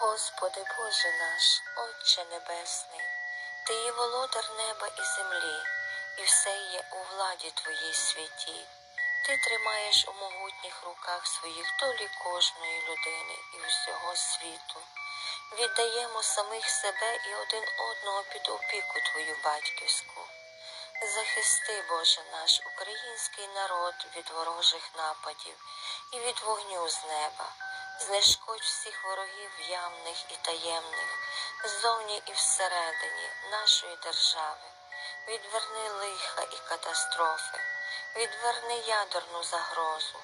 Господи Боже наш, Отче Небесний, Ти є володар неба і землі, і все є у владі Твоїй святій. Ти тримаєш у могутніх руках своїх долі кожної людини і всього світу. Віддаємо самих себе і один одного під опіку Твою батьківську. Захисти, Боже наш український народ від ворожих нападів і від вогню з неба. Знешкодь всіх ворогів явних і таємних, ззовні і всередині нашої держави. Відверни лиха і катастрофи, відверни ядерну загрозу,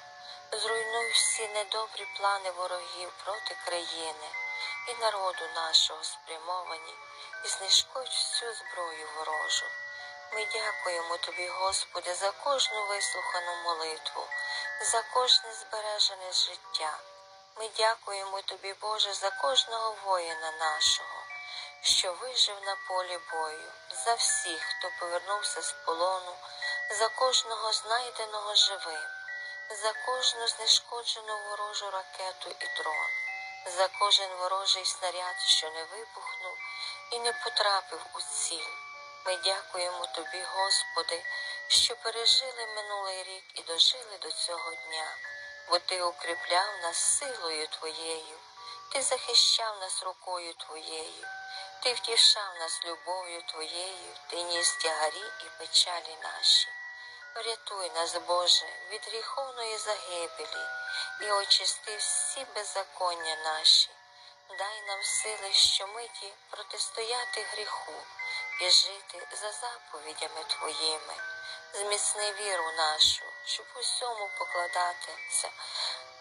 зруйнуй всі недобрі плани ворогів проти країни і народу нашого спрямовані, і знешкодь всю зброю ворожу. Ми дякуємо Тобі, Господи, за кожну вислухану молитву, за кожне збережене життя. Ми дякуємо Тобі, Боже, за кожного воїна нашого, що вижив на полі бою, за всіх, хто повернувся з полону, за кожного знайденого живим, за кожну знешкоджену ворожу ракету і дрон, за кожен ворожий снаряд, що не вибухнув і не потрапив у ціль. Ми дякуємо Тобі, Господи, що пережили минулий рік і дожили до цього дня, бо Ти укріпляв нас силою Твоєю, Ти захищав нас рукою Твоєю, Ти втішав нас любов'ю Твоєю, Ти ніс тягарі і печалі наші. Врятуй нас, Боже, від гріховної загибелі і очисти всі беззаконня наші. Дай нам сили щомиті протистояти гріху і жити за заповідями Твоїми. Зміцни віру нашу, щоб усьому покладатися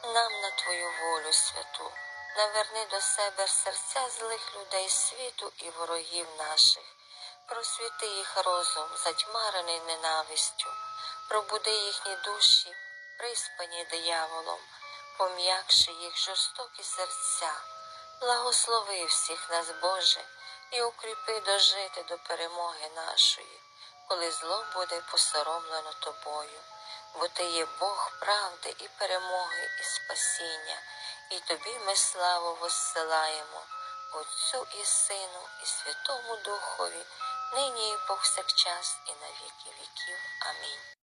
нам на Твою волю святу. Наверни до себе серця злих людей світу і ворогів наших. Просвіти їх розум, затьмарений ненавистю, пробуди їхні душі, приспані дияволом, пом'якши їх жорстокі серця. Благослови всіх нас, Боже, і укріпи дожити до перемоги нашої, коли зло буде посоромлено тобою, бо ти є Бог правди і перемоги, і спасіння, і тобі ми славу воссилаємо, Отцю і Сину, і Святому Духові, нині і повсякчас, і на віки віків. Амінь.